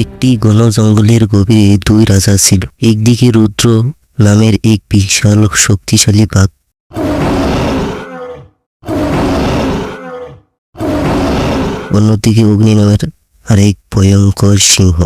একটি ঘন জঙ্গলের গভীরে দুই রাজা ছিল। একদিকে রুদ্র নামের এক বিশাল শক্তিশালী বাঘ। অন্যদিকে অগ্নি নামের আরেক ভয়ঙ্কর সিংহ।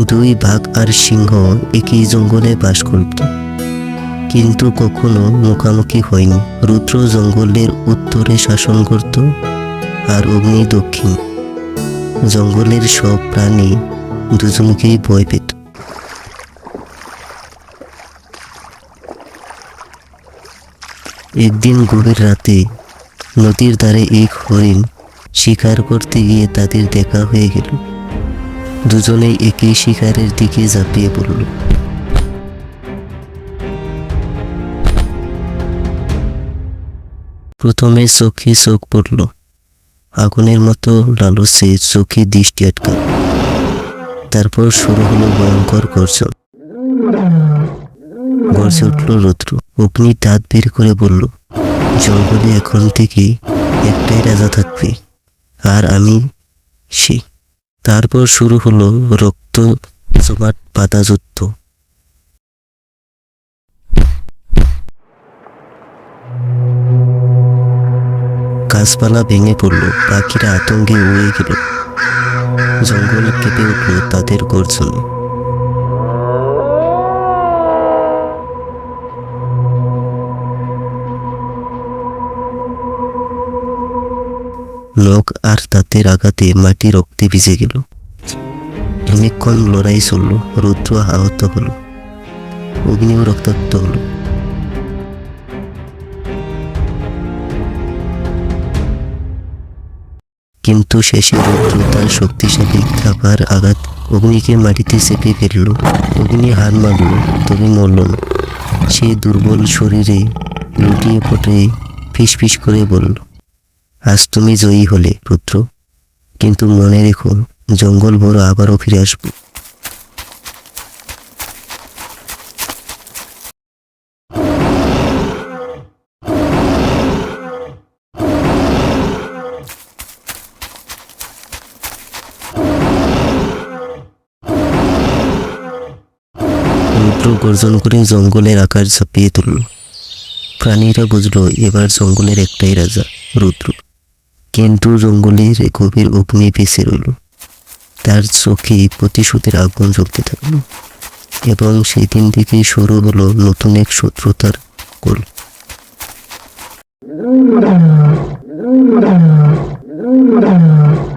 দুই বাঘ আর সিংহ একই জঙ্গলে বাস করত। কিন্তু কখনো মুখামুখি হয়নি। রুদ্র জঙ্গলের উত্তরে শাসন করত আর অগ্নি দক্ষিণ। জঙ্গলের সব প্রাণী দুজনকেই ভয় পেত। একদিন গভীর রাতে নদীর ধারে এক হরিণ শিকার করতে গিয়ে তাদের দেখা হয়ে গেল। দুজনেই একই শিকারের দিকে ঝাঁপিয়ে পড়ল। প্রথমে চোখে চোখ পড়ল। আগুনের মতো লালসে চোখে দৃষ্টি আটকাল। তারপর শুরু হলো ভয়ঙ্কর গর্জন। গর্জে উঠল রুদ্র। অগ্নি দাঁত বের করে বলল, জঙ্গলে এখন থেকে একটাই রাজা থাকবে, আর আমি সে। তারপর শুরু হলো রক্ত, জমাট পাতা যুদ্ধ গাছপালা ভেঙে পড়ল, পাখিরা আতঙ্কে উড়ে গেল। জঙ্গল কেঁপে উঠল তাদের গর্জনে। নখ আর তাদের আঘাতে মাটি রক্তে ভিজে গেল। অনেকক্ষণ লড়াই চলল, রুদ্র আহত হলো, অগ্নিও রক্তাক্ত হলো। কিন্তু শেষে রুদ্র তার শক্তিশালী থাকার আঘাত অগ্নিকে মাটিতে চেপে ফেলল। অগ্নি হার মারল তবে মরল না। সে দুর্বল শরীরে লুটিয়ে পড়ে ফিস ফিস করে বলল আজ তুমি জয়ী হলে, পুত্র। কিন্তু মনে রেখো, জঙ্গল বড় আবারও ফিরে আসব। রুদ্র গর্জন করে জঙ্গলের আকার ঝাঁপিয়ে তুলল। প্রাণীরা বুঝলো, এবার জঙ্গলের একটাই রাজা, রুদ্র। কিন্তু জঙ্গলের গভীর অগ্নি ভেসে রইল তার চোখে প্রতিশোধের আগুন জ্বলতে থাকল এবং সেই দিন থেকে শুরু হলো নতুন এক শত্রুতার কোল Thank you.